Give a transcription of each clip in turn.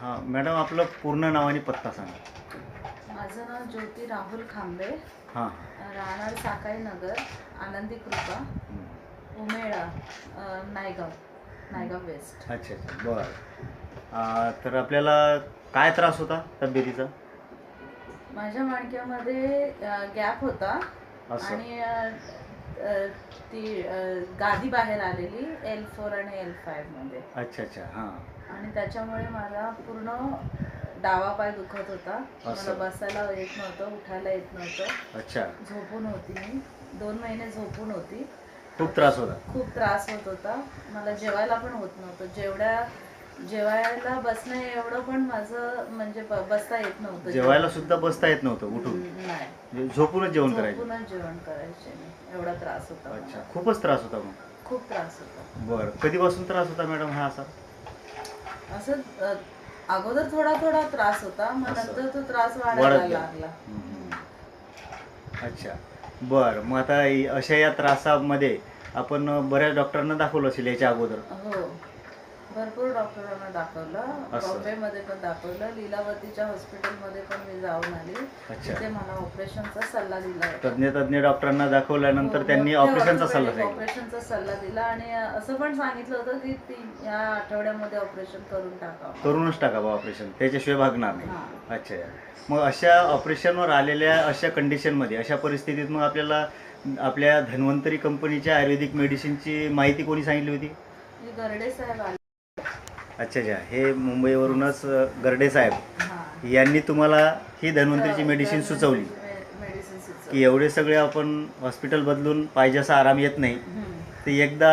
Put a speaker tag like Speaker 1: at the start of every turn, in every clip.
Speaker 1: हां मॅडम आपलं पूर्ण नाव आणि पत्ता सांगा.
Speaker 2: माझं नाव ज्योती राहुल खांबे.
Speaker 1: हां.
Speaker 2: राहणार साकाई नगर आनंदी कृपा. उमेळा अ, नायगाव नायगाव वेस्ट.
Speaker 1: अच्छा अच्छा बरं. तर आपल्याला काय त्रास होता तब्येतीचा?
Speaker 2: माझ्या मणक्यामध्ये गॅप होता.
Speaker 1: असं.
Speaker 2: आणि ती गादी बाहेर आलेली एल फोर आणि एल फाईव्हमध्ये.
Speaker 1: अच्छा अच्छा हां.
Speaker 2: आणि त्याच्यामुळे मला पूर्ण डावा पाय दुखत होता. मला
Speaker 1: असं.
Speaker 2: बसायला येत नव्हतं उठायला येत नव्हतं.
Speaker 1: अच्छा.
Speaker 2: झोपून होती मी. दोन महिने झोपून होती.
Speaker 1: खूप त्रास होता.
Speaker 2: खूप त्रास होत होता. मला जेवायला पण होत नव्हतं. जेवढ्या जेवायला बसणं एवढं पण माझं म्हणजे ब- बसता येत नव्हतं
Speaker 1: जेवायला सुद्धा बसता येत नव्हतं उठून.
Speaker 2: नाही.
Speaker 1: म्हणजे झोपूनच जेवण करायचं.
Speaker 2: झोपूनच जेवण करायचे मी. एवढा त्रास होता
Speaker 1: अच्छा
Speaker 2: मला.
Speaker 1: खूपच त्रास होता मग.
Speaker 2: खूप त्रास होता.
Speaker 1: बरं कधीपासून त्रास होता मॅडम हा असा?
Speaker 2: असं अ, अगोदर थोडा थोडा त्रास होता मग
Speaker 1: असं.
Speaker 2: नंतर तो त्रास
Speaker 1: वाढत
Speaker 2: वाढायला
Speaker 1: गेला.
Speaker 2: लागला.
Speaker 1: हम्म. अच्छा. बरं मग आता इ- अशा या त्रासामध्ये आपण बऱ्याच डॉक्टरांना दाखवलं असेल याच्या अगोदर.
Speaker 2: हो. भरपूर डॉक्टरांना दाखवलं.
Speaker 1: असं.
Speaker 2: बॉम्बेमध्ये पण दाखवलं. लीलावतीच्या हॉस्पिटलमध्ये पण मी जाऊन आली.
Speaker 1: अच्छा.
Speaker 2: तिथे मला ऑपरेशनचा सल्ला दिला होता.
Speaker 1: तज्ञ तज्ञ डॉक्टरांना दाखवल्यानंतर
Speaker 2: हो,
Speaker 1: त्यांनी ऑपरेशनचा
Speaker 2: orthopedic
Speaker 1: सल्ला सांगितला
Speaker 2: ऑपरेशनचा सल्ला दिला आणि असं पण सांगितलं होतं की ती या आठवड्यामध्ये ऑपरेशन करून टाकावं.
Speaker 1: करूनच टाका बा ऑपरेशन. त्याच्याशिवाय भागणार नाही.
Speaker 2: हां.
Speaker 1: अच्छा. मग अशा ऑपरेशनवर आलेल्या अशा कंडिशनमध्ये अशा परिस्थितीत मग आपल्याला आपल्या धन्वंतरी कंपनीच्या आयुर्वेदिक मेडिसिनची माहिती कोणी सांगितली होती?
Speaker 2: गर्डे साहेब आले.
Speaker 1: अच्छा अच्छा. हे मुंबईवरूनच गर्डे साहेब
Speaker 2: हां.
Speaker 1: यांनी तुम्हाला ही धन्वंतरीची मेडिसिन सुचवली.
Speaker 2: मेडिसिन सुचवली.
Speaker 1: की एवढे सगळे आपण हॉस्पिटल बदलून पाहिजे असा आराम येत नाही. ते एकदा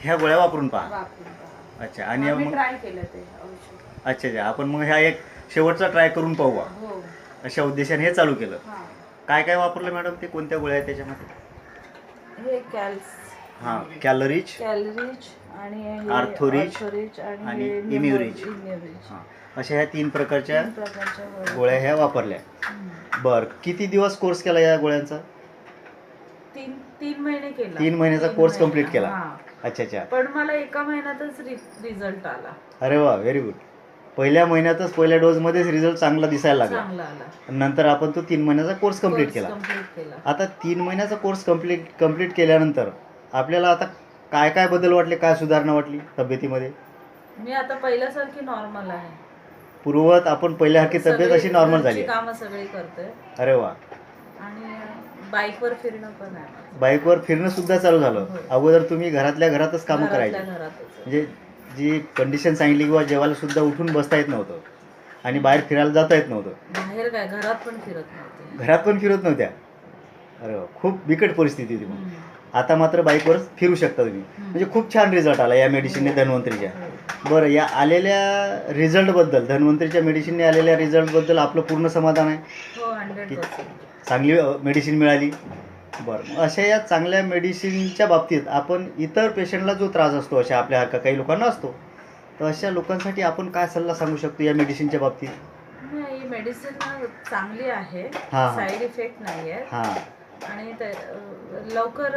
Speaker 1: ह्या गोळ्या वापरून पहा. अच्छा आणि मग अच्छा अच्छा. आपण मग ह्या एक शेवटचा ट्राय करून पाहू
Speaker 2: हो.
Speaker 1: अशा उद्देशाने हे चालू केलं.
Speaker 2: हां.
Speaker 1: काय काय वापरलं मॅडम ते? कोणत्या गोळ्या आहेत त्याच्यामध्ये?
Speaker 2: हे कॅल्स
Speaker 1: हां कॅलरीज
Speaker 2: कॅलरीज आणि
Speaker 1: आर्थोरिज
Speaker 2: आणि
Speaker 1: इम्युरिज. हां अशा ह्या तीन प्रकारच्या
Speaker 2: गोळ्या.
Speaker 1: ह्या वापरल्या. बर किती दिवस कोर्स केला या गोळ्यांचा?
Speaker 2: तीन तीन महिने केला.
Speaker 1: तीन महिन्याचा कोर्स complete केला. अच्छा अच्छा.
Speaker 2: पण मला एका महिन्यातच रिझल्ट आला.
Speaker 1: अरे वा व्हेरी गुड पहिल्या महिन्यातच पहिल्या डोसमध्येच रिझल्ट चांगला दिसायला लागला. नंतर आपण तो तीन महिन्याचा कोर्स कंप्लीट केला. आता तीन महिन्याचा कोर्स कंप्लीट कंप्लीट केल्यानंतर आपल्याला आता काय काय बदल वाटले काय सुधारणा वाटली तब्येतीमध्ये?
Speaker 2: मी आता पहिल्यासारखी नॉर्मल आहे.
Speaker 1: पूर्वत आपण पहिल्यासारखी तब्येत अशी नॉर्मल झाली.
Speaker 2: काम सगळी करते
Speaker 1: अरे वा.
Speaker 2: आणि बाईकवर फिरणं पण आहे.
Speaker 1: बाईकवर फिरणं सुद्धा चालू झालं.
Speaker 2: हो.
Speaker 1: अगोदर तुम्ही घरातल्या घरातच कामं करायची. म्हणजे जी कंडिशन सांगितली किंवा जेवायला सुद्धा उठून बसता येत नव्हतं. आणि बाहेर फिरायला जाता येत नव्हतं.
Speaker 2: बाहेर काय? घरात पण फिरत नव्हते.
Speaker 1: घरात पण फिरत नव्हत्या. अरे वा. खूप बिकट परिस्थिती होती मग. आता मात्र बाईकवर फिरू शकता तुम्ही. म्हणजे खूप छान रिझल्ट आला या मेडिसिनने धन्वंतरीच्या
Speaker 2: हो.
Speaker 1: बरं या आलेल्या रिझल्टबद्दल धन्वंतरीच्या मेडिसिनने आलेल्या रिझल्टबद्दल आपलं पूर्ण समाधान आहे?
Speaker 2: हो
Speaker 1: चांगली मेडिसिन मिळाली. बरं अशा या चांगल्या मेडिसिनच्या बाबतीत आपण इतर पेशंटला जो त्रास असतो अशा आपल्या का काही लोकांना असतो तर अशा लोकांसाठी आपण काय सल्ला सांगू शकतो या मेडिसिनच्या बाबतीत?
Speaker 2: मेडिसिन चांगली आहे. साईड इफेक्ट नाही आहे
Speaker 1: हां.
Speaker 2: आणि लवकर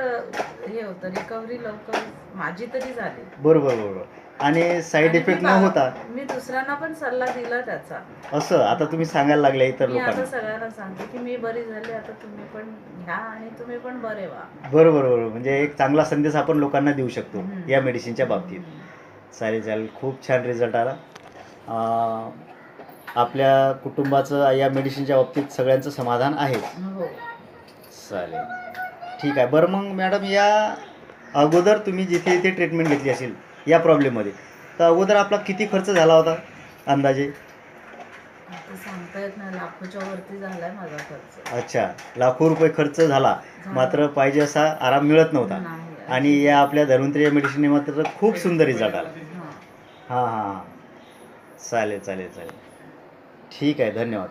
Speaker 2: हे होतं रिकव्हरी लवकर माझी तरी झाली.
Speaker 1: बरोबर बरोबर. आणि साईड इफेक्ट न होता?
Speaker 2: मी दुसऱ्यांना पण सल्ला दिला त्याचा.
Speaker 1: असं आता तुम्ही सांगायला लागल्या इतर
Speaker 2: मी आता
Speaker 1: लोकांना.
Speaker 2: सगळ्यांना सांगते की मी बरी झाली आता तुम्ही पण घ्या आणि तुम्ही पण बरे व्हा.
Speaker 1: बरोबर बरोबर. म्हणजे एक चांगला संदेश आपण लोकांना देऊ शकतो
Speaker 2: हम्म.
Speaker 1: या मेडिसिनच्या बाबतीत. चालेल चालेल खूप छान रिझल्ट आला. अं, आपल्या कुटुंबाचं या मेडिसिनच्या बाबतीत सगळ्यांचं समाधान आहे.
Speaker 2: हो.
Speaker 1: चालेल. ठीक आहे. बरं मग मॅडम या अगोदर तुम्ही जिथे जिथे ट्रीटमेंट घेतली असेल या प्रॉब्लेममध्ये तर अगोदर आपला किती खर्च झाला होता अंदाजे?
Speaker 2: आता सांगता येत नाही लाखोच्या वरती झालाय माझा खर्च.
Speaker 1: अच्छा. लाखो रुपये खर्च झाला. मात्र पाहिजे असा आराम मिळत नव्हता.
Speaker 2: नाही
Speaker 1: आणि या आपल्या धन्वंतरी मेडिसिनने मात्र खूप सुंदर रिझल्ट आला. हां हां. चालेल चालेल चालेल. ठीक आहे. धन्यवाद.